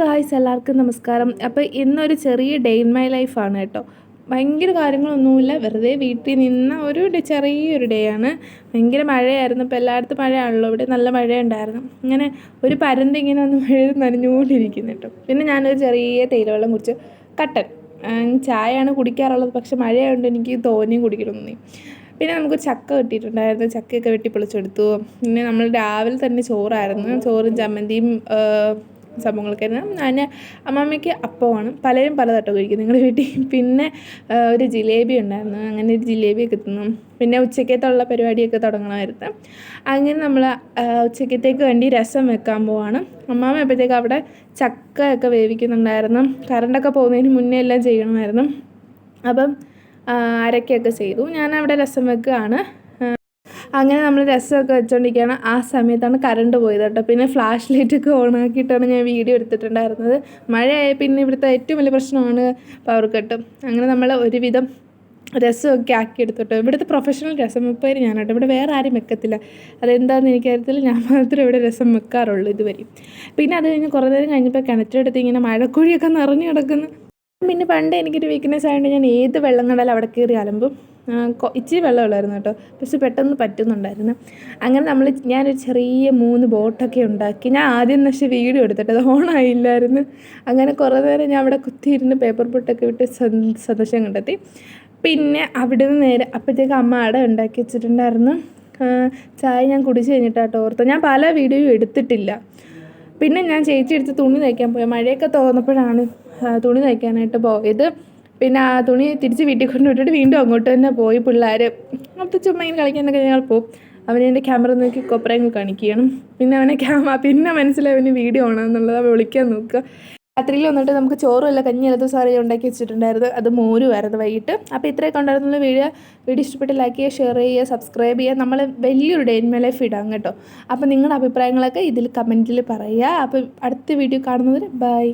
Guys എല്ലാവർക്കും നമസ്കാരം. അപ്പോൾ ഇന്നൊരു ചെറിയ ഡേ ഇൻ മൈ ലൈഫാണ് കേട്ടോ. ഭയങ്കര കാര്യങ്ങളൊന്നുമില്ല. വെറുതെ വീട്ടിൽ നിന്ന ഒരു ചെറിയൊരു ഡേ ആണ്. ഭയങ്കര മഴയായിരുന്നു. ഇപ്പോൾ എല്ലായിടത്തും മഴയാണല്ലോ. ഇവിടെ നല്ല മഴയുണ്ടായിരുന്നു. ഇങ്ങനെ ഒരു പരന്ത് ഇങ്ങനെ ഒന്ന് മഴ നനഞ്ഞുകൊണ്ടിരിക്കുന്നു കേട്ടോ. പിന്നെ ഞാനൊരു ചെറിയ തേയിലവെള്ളം കുടിച്ച് കട്ടൻ ചായയാണ് കുടിക്കാറുള്ളത്. പക്ഷെ മഴയായതുകൊണ്ട് എനിക്ക് തോന്നിയും കുടിക്കണം തോന്നി പിന്നെ നമുക്ക് ചക്ക കിട്ടിയിട്ടുണ്ടായിരുന്നു ചക്കയൊക്കെ വെട്ടി പൊളിച്ചെടുത്തു പിന്നെ നമ്മൾ രാവിലെ തന്നെ ചോറായിരുന്നു. ചോറും ചമ്മന്തിയും ആയിരുന്നു. ഞാൻ അമ്മാമ്മയ്ക്ക് അപ്പമാണ്. പലരും പലതട്ടോ കഴിക്കും നിങ്ങളുടെ വീട്ടിൽ. പിന്നെ ഒരു ജിലേബി ഉണ്ടായിരുന്നു. അങ്ങനെ ഒരു ജിലേബിയൊക്കെ തിന്നു. പിന്നെ ഉച്ചക്കത്തുള്ള പരിപാടിയൊക്കെ തുടങ്ങണമായിരുന്നു. അങ്ങനെ നമ്മൾ ഉച്ചക്കത്തേക്ക് വേണ്ടി രസം വെക്കാൻ പോവാണ്. അമ്മാമ്മ എപ്പോഴത്തേക്ക് അവിടെ ചക്കയൊക്കെ വേവിക്കുന്നുണ്ടായിരുന്നു. കറണ്ടൊക്കെ പോകുന്നതിന് മുന്നേ എല്ലാം ചെയ്യണമായിരുന്നു. അപ്പം അരക്കൊക്കെ ചെയ്തു. ഞാൻ അവിടെ രസം വെക്കുകയാണ്. അങ്ങനെ നമ്മൾ രസമൊക്കെ വെച്ചുകൊണ്ടിരിക്കുകയാണ് ആ സമയത്താണ് കറണ്ട് പോയത് കേട്ടോ. പിന്നെ ഫ്ലാഷ് ലൈറ്റൊക്കെ ഓൺ ആക്കിയിട്ടാണ് ഞാൻ വീഡിയോ എടുത്തിട്ടുണ്ടായിരുന്നത്. മഴയായ പിന്നെ ഇവിടുത്തെ ഏറ്റവും വലിയ പ്രശ്നമാണ് പവർ കട്ട് അങ്ങനെ നമ്മൾ ഒരുവിധം രസമൊക്കെ ആക്കി എടുത്തോട്ടോ ഇവിടുത്തെ പ്രൊഫഷണൽ രസം വെപ്പേര് കേട്ടോ ഇവിടെ വേറെ ആരും വെക്കത്തില്ല. അതെന്താണെന്ന് എനിക്കറിയത്തില്ല. ഞാൻ മാത്രമേ ഇവിടെ രസം വെക്കാറുള്ളൂ ഇതുവരെ പിന്നെ അത് കഴിഞ്ഞ് കുറേ നേരം കഴിഞ്ഞപ്പോൾ കിണറ്റെടുത്ത് ഇങ്ങനെ മഴക്കുഴിയൊക്കെ നിറഞ്ഞു കിടക്കുന്നു. പിന്നെ പണ്ട് എനിക്കൊരു വീക്ക്നെസ് ആയതുകൊണ്ട് ഞാൻ ഏത് വെള്ളം കണ്ടാലും അവിടെ കയറി അലമ്പും. ആ, വെള്ളം ഇച്ചിരി വെള്ളമുള്ളായിരുന്നു കേട്ടോ. പക്ഷെ പെട്ടെന്ന് പറ്റുന്നുണ്ടായിരുന്നു. അങ്ങനെ നമ്മൾ ഞാനൊരു ചെറിയ മൂന്ന് ബോട്ടൊക്കെ ഉണ്ടാക്കി. ഞാൻ ആദ്യം പക്ഷേ വീഡിയോ എടുത്തിട്ട് അത് ഓണായില്ലായിരുന്നു. അങ്ങനെ കുറേ നേരം ഞാൻ അവിടെ കുത്തിയിരുന്ന് പേപ്പർ ബോട്ടൊക്കെ വിട്ട് സന്- സന്തോഷം കണ്ടെത്തി. പിന്നെ അവിടെ നിന്ന് നേരെ അപ്പോഴത്തേക്ക് അമ്മ അട ഉണ്ടാക്കി വെച്ചിട്ടുണ്ടായിരുന്നു. ചായ ഞാൻ കുടിച്ച് കഴിഞ്ഞിട്ടാട്ടോ ഓർത്ത് ഞാൻ പല വീഡിയോയും എടുത്തിട്ടില്ല. പിന്നെ ഞാൻ ചേച്ചി എടുത്ത് തുണി തയ്ക്കാൻ പോയി. മഴയൊക്കെ തോന്നപ്പോഴാണ് തുണി തയ്ക്കാനായിട്ട് പോയത്. പിന്നെ ആ തുണി തിരിച്ച് വീട്ടിൽ കൊണ്ടുവിട്ടിട്ട് വീണ്ടും അങ്ങോട്ട് തന്നെ പോയി പിള്ളേർ അപ്പം ചുമ്മാ ഇങ്ങനെ കളിക്കാനൊക്കെ ഞങ്ങൾ പോകും അവനെ എന്റെ ക്യാമറ നോക്കി കൊപ്പറങ്ങ് കാണിക്കുകയാണ്. പിന്നെ അവനെ ക്യാമ പിന്നെ മനസ്സിലായി അവന് വീഡിയോ ആണെന്നുള്ളത്. അവൻ വിളിക്കാൻ നോക്കുക. രാത്രിയിൽ വന്നിട്ട് നമുക്ക് ചോറുമല്ല കഞ്ഞി ദിവസം അറിയാൻ ഉണ്ടാക്കി വെച്ചിട്ടുണ്ടായിരുന്നു. അത് മോരുമായിരുന്നു വൈകിട്ട്. അപ്പോൾ ഇത്രയൊക്കെ ഉണ്ടായിരുന്നുള്ള വീഡിയോ. വീഡിയോ ഇഷ്ടപ്പെട്ട് ലൈക്ക് ചെയ്യുക ഷെയർ ചെയ്യുക സബ്സ്ക്രൈബ് ചെയ്യുക. നമ്മൾ വലിയൊരു ഡേ ഇൻ ലൈഫ് ഇടാം കേട്ടോ. അപ്പോൾ നിങ്ങളുടെ അഭിപ്രായങ്ങളൊക്കെ ഇതിൽ കമന്റിൽ പറയുക. അപ്പോൾ അടുത്ത വീഡിയോ കാണുന്നവർ ബൈ